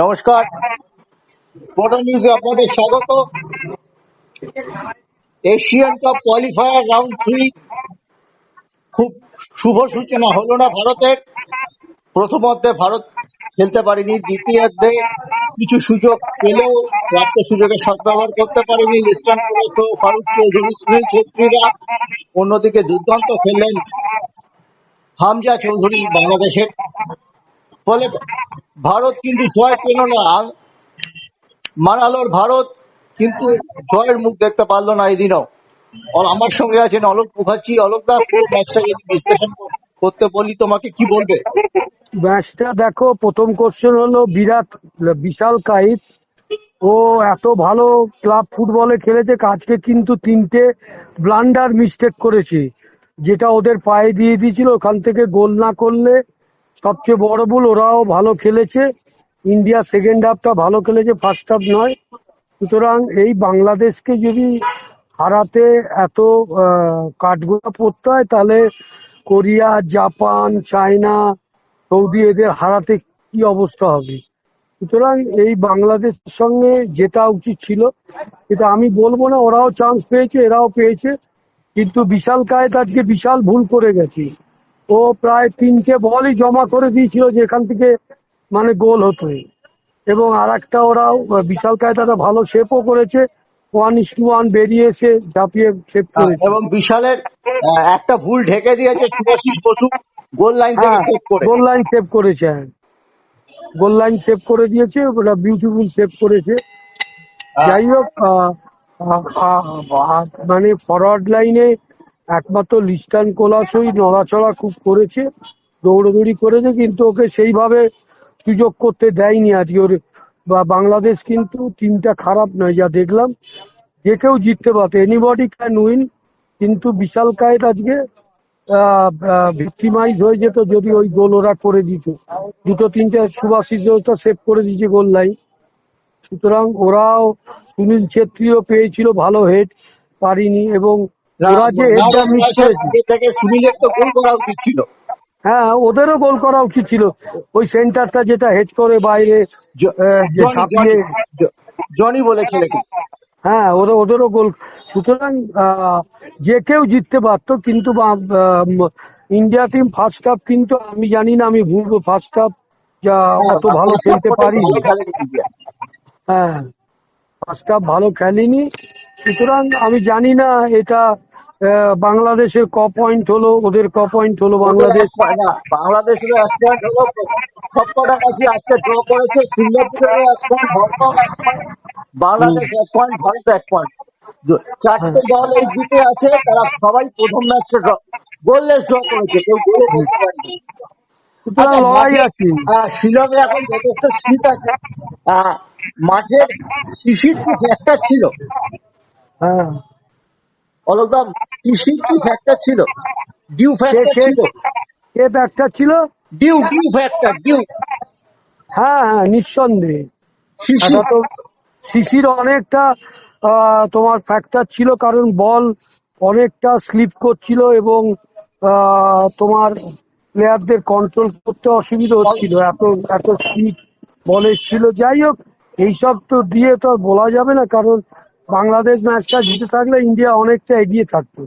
নমস্কার। ফটো নিউজে আপনাদের স্বাগত। Asian cup qualifier round three খুব শুভ সূচনা হলো না ভারতের। প্রথমার্ধে ভারত খেলতে পারেনি দ্বিতীয়ার্ধে কিছু সুযোগ পেলেও প্রাপ্ত সুযোগের সদ্ব্যবহার করতে পারেনি লিস্টান ফারুক চৌধুরী, সুনীল ছেত্রীরা। অন্যদিকে দুর্দান্ত খেললেন হামজা চৌধুরী বাংলাদেশের। ফলে ভারত কিন্তু জয় পেল না। মানালোর ভারত কিন্তু জয়ের মুখ দেখতে পারল না এদিনও। আমার সঙ্গে আছেন অলোক মুখার্জি। অলোক দা, পুরো ম্যাচটা যদি বিশ্লেষণ করতে বলি, তোমাকে কি বলবে? ম্যাচটা দেখো, প্রথম কোশ্চেন হলো, বিরাট বিশাল কাইত ও এত ভালো ক্লাব ফুটবলে খেলেছে আজকে কিন্তু তিনটে ব্লান্ডার মিস্টেক করেছে। যেটা ওদের পায়ে দিয়ে দিয়েছিল, ওখান থেকে গোল না করলে সবচেয়ে বড় ভুল, ওরাও ভালো খেলেছে। ইন্ডিয়া সেকেন্ড হাফটা ভালো খেলেছে ফার্স্ট হাফ নয়। সুতরাং এই বাংলাদেশকে যদি হারাতে এত কাঠগোড়া পড়তে হয়, তাহলে কোরিয়া, জাপান, চায়না, সৌদি এদের হারাতে কি অবস্থা হবে? সুতরাং এই বাংলাদেশের সঙ্গে যেটা উচিত ছিল। এটা আমি বলব না, ওরাও চান্স পেয়েছে, এরাও পেয়েছে। কিন্তু বিশাল কায়েত আজকে বিশাল ভুল করে গেছে। ও প্রায় তিনটে বলই জমা করে দিয়েছিল যেখান থেকে মানে গোল হতো। এবং আর একটা ওরাও আহ, বিশাল কায়েত একটা ভালো শেপও করেছে। ওয়ান ইস টু ওয়ান বেরিয়ে এসে ঝাঁপিয়ে শেপ করেছে। এবং বিশালের একটা ভুল ঢেকে দিয়েছে সুভাষিস বসু গোল লাইন হ্যাঁ সেভ গোল লাইন সেভ করেছে হ্যাঁ। গোল লাইন সেভ করে দিয়েছে ওটা বিউটিফুল সেভ করেছে। যাই হোক মানে ফরওয়ার্ড লাইনে একমাত্র লিস্টান কোলাসই নড়াচড়া খুব করেছে, দৌড়দৌড়ি করেছে, কিন্তু ওকে সেইভাবে সুযোগ করতে দেয়নি আজকে ওর বা বাংলাদেশ কিন্তু টিমটা খারাপ নয়, যা দেখলাম। যে কেউ জিততে পারতো। এনিবডি ক্যান উইন কিন্তু বিশাল কায়েত আজকে ভিক্টিমাইজ হয়ে যেত যদি ওই গোল ওরা করে দিত। দুটো তিনটে সুভাষিস সেভ করে দিয়েছে গোল লাইন সুতরাং ওরাও সুনীল ছেত্রীও পেয়েছিল, ভালো হেড পারিনি এবং ওরা যে হেডটা মিস থেকে সুনীলের তো গোল করা উচিত ছিল। হ্যাঁ ওদেরও গোল করা উচিত ছিল। ওই সেন্টারটা যেটা হেড করে বাইরে জনি- ছাপিয়ে জনি- বলে হ্যাঁ ওদের ওদেরও গোল সুতরাং যে কেউ জিততে পারতো কিন্তু ইন্ডিয়া টিম ফার্স্ট হাফ কিন্তু আমি জানি না আমি ভুলবো ফার্স্ট হাফ যা অত ভালো খেলতে পারি। হ্যাঁ ফার্স্ট হাফ ভালো খেলেনি। সুতরাং আমি জানি না এটা বাংলাদেশের ক পয়েন্ট হলো ওদের ক পয়েন্ট হলো বাংলাদেশ। না, বাংলাদেশের এক পয়েন্ট হলো সব কটা ম্যাচই আজকে ড্র করেছে সিঙ্গাপুরের এক পয়েন্ট হংকং এক পয়েন্ট বাংলাদেশ এক পয়েন্ট ভারত এক পয়েন্ট চারটে দল এই জিতে আছে তারা সবাই প্রথম ম্যাচে গোললেস ড্র করেছে কেউ গোলে করতে পারেনি। সুতরাং আচ্ছা, লড়াই আছে শিলংয়ে এখন যথেষ্ট শীত আছে। মাঠের শিশির ফ্যাক্টর ছিল। হ্যাঁ। অলকদম শিশির কি ফ্যাক্টর ছিল? ডিউ ফ্যাক্টর ছিল? কে ব্যাগটা ছিল? ডিউ ডিউ ফ্যাক্টর ডিউ হ্যাঁ হ্যাঁ নিঃসন্দেহে। শিশির। অনেকটা তোমার ফ্যাক্টর ছিল কারণ বল অনেকটা স্লিপ করছিল এবং আহ, তোমার প্লেয়ারদের কন্ট্রোল করতে অসুবিধা হচ্ছিল। এত এত স্পিড বলের ছিল যাই হোক এইসব তো দিয়ে তো আর বলা যাবে না কারণ বাংলাদেশ ম্যাচটা জিতে থাকলে ইন্ডিয়া অনেকটা এগিয়ে থাকতো।